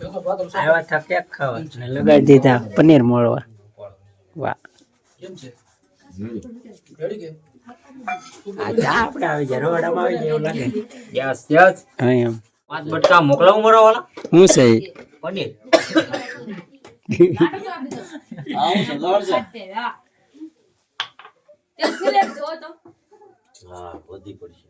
આવ્યા હતા ખાવા ને લગાડી દીધા પનીર મોળવા. વાહ. આ આપણે આવી જાય રોડામાં આવી જાય એવું લાગે. Yes yes. હા એમ. પાંચ બટકા મોકલાવું મારા હું છે પનીર. હા વધી પડશે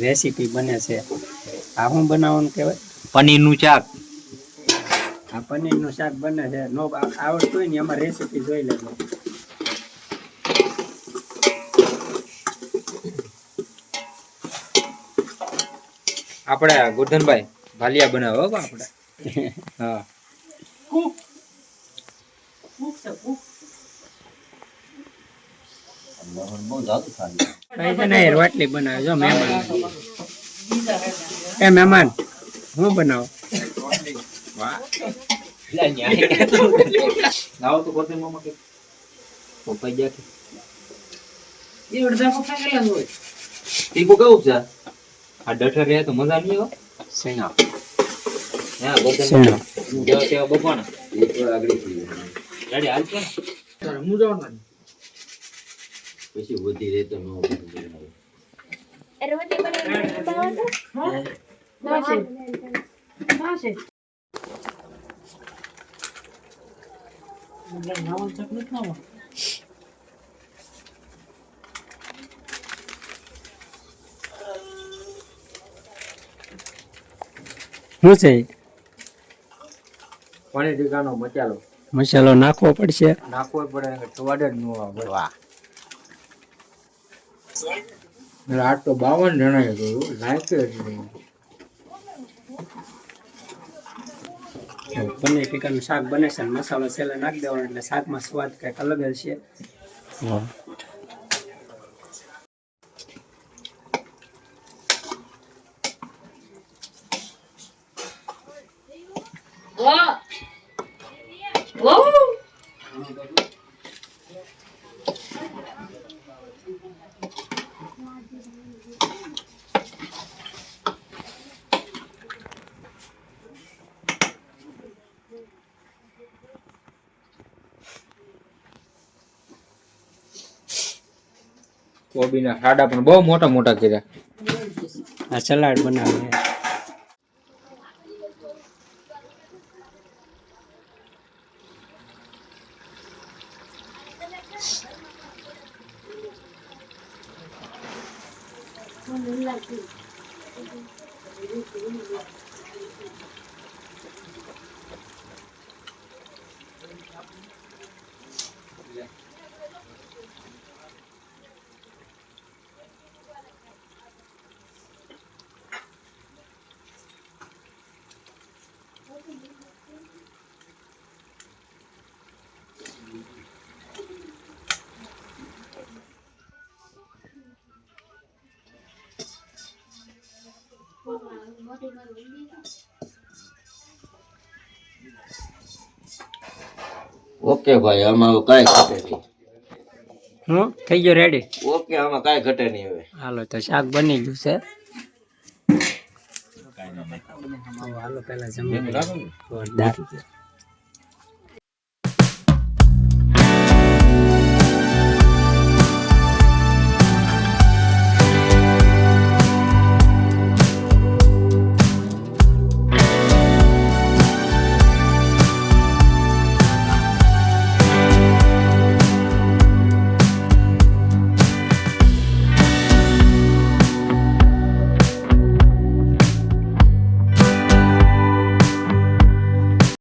રેસીપી બને છે. આ શું બનાવવાનું કહેવાય? પનીરનું શાક. આ પનીરનું શાક બને છે. નો આવડતું હોય ને એમાં રેસીપી જોઈ લેજો. આપણે ગોરધનભાઈ ભાલિયા બનાવો આપણે. હા. કુક કઈ છે ને રોટલી બનાવે જો મહેમાન. એ મહેમાન હું બનાવો? હા ગોરધન પછી વધી રહે તો ન શું છે? પનીર ટીકાનો મસાલો. મસાલો નાખવો પડશે. નાખવો પડે સ્વાદ જ ન આવે. વાહ. આજ તો બાવન જણા લાયક જ નહીં. પનીર ટીકાનું શાક બને છે મસાલો છેલ્લે નાખી દેવાનો એટલે શાકમાં સ્વાદ કંઈક અલગ જ છે. કોબીના સાડા પણ બહુ મોટા મોટા કર્યા આ સલાડ બનાવે છે. ઓકે ભાઈ આમાં હવે કાંઈ ઘટે નહીં. હું થઈ ગયો રેડી ઓકે આમાં કાંઈ ઘટે નહીં હવે. હાલો તો શાક બની ગયું છે. હાલો પેલા જમી જોરદાર